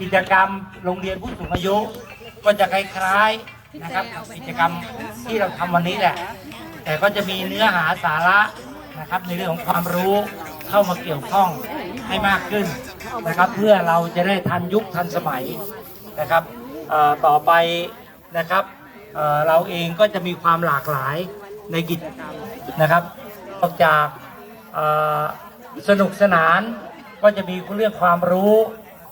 กิจกรรมโรงเรียนผู้สูงอายุก็จะคล้ายๆนะครับกับกิจกรรมที่เราทำวันนี้แหละ แต่ก็จะมีเนื้อหาสาระนะครับ ในเรื่องของความรู้เข้ามาเกี่ยวข้องให้มากขึ้นนะครับ เพื่อเราจะได้ทันยุคทันสมัยนะครับต่อไปนะครับเเราเองก็จะมีความหลากหลายในกิจนะครับนอกจากสนุกสนานก็จะมีเรื่องความรู้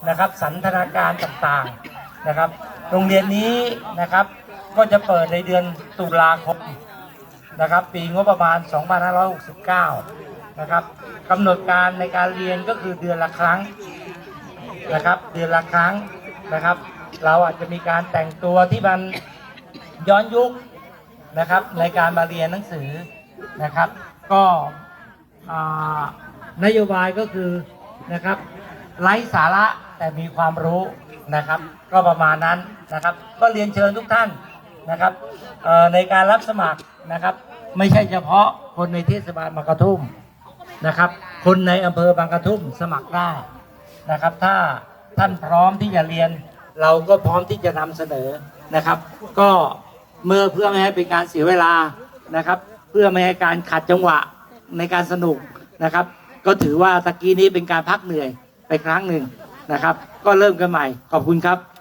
นะครับ สันทนาการต่างๆนะครับ โรงเรียนนี้นะครับก็จะเปิดในเดือนตุลาคมนะครับ ปีงบประมาณ 2569 นะครับกำหนดการในการเรียนก็คือเดือนละครั้งนะครับ เดือนละครั้งนะครับ เราอาจจะมีการแต่งตัวที่มันย้อนยุคนะครับในการมาเรียนหนังสือนะครับ ก็นโยบายก็คือนะครับไร้สาระ แต่มีความรู้นะครับ ก็ประมาณนั้นนะครับ ก็เรียนเชิญทุกท่านนะครับในการรับสมัครนะครับ ไม่ใช่เฉพาะคนในเทศบาลบางกระทุ่มนะครับ คนในอำเภอบางกระทุ่มสมัครได้นะครับ ถ้าท่านพร้อมที่จะเรียน เราก็พร้อมที่จะนำเสนอนะครับ ก็เมื่อเพื่อไม่ให้เป็นการเสียเวลานะครับ เพื่อไม่ให้การขัดจังหวะในการสนุกนะครับ ก็ถือว่าตะกี้นี้เป็นการพักเหนื่อยไปครั้งหนึ่ง นะครับ ก็เริ่มกันใหม่ ขอบคุณครับ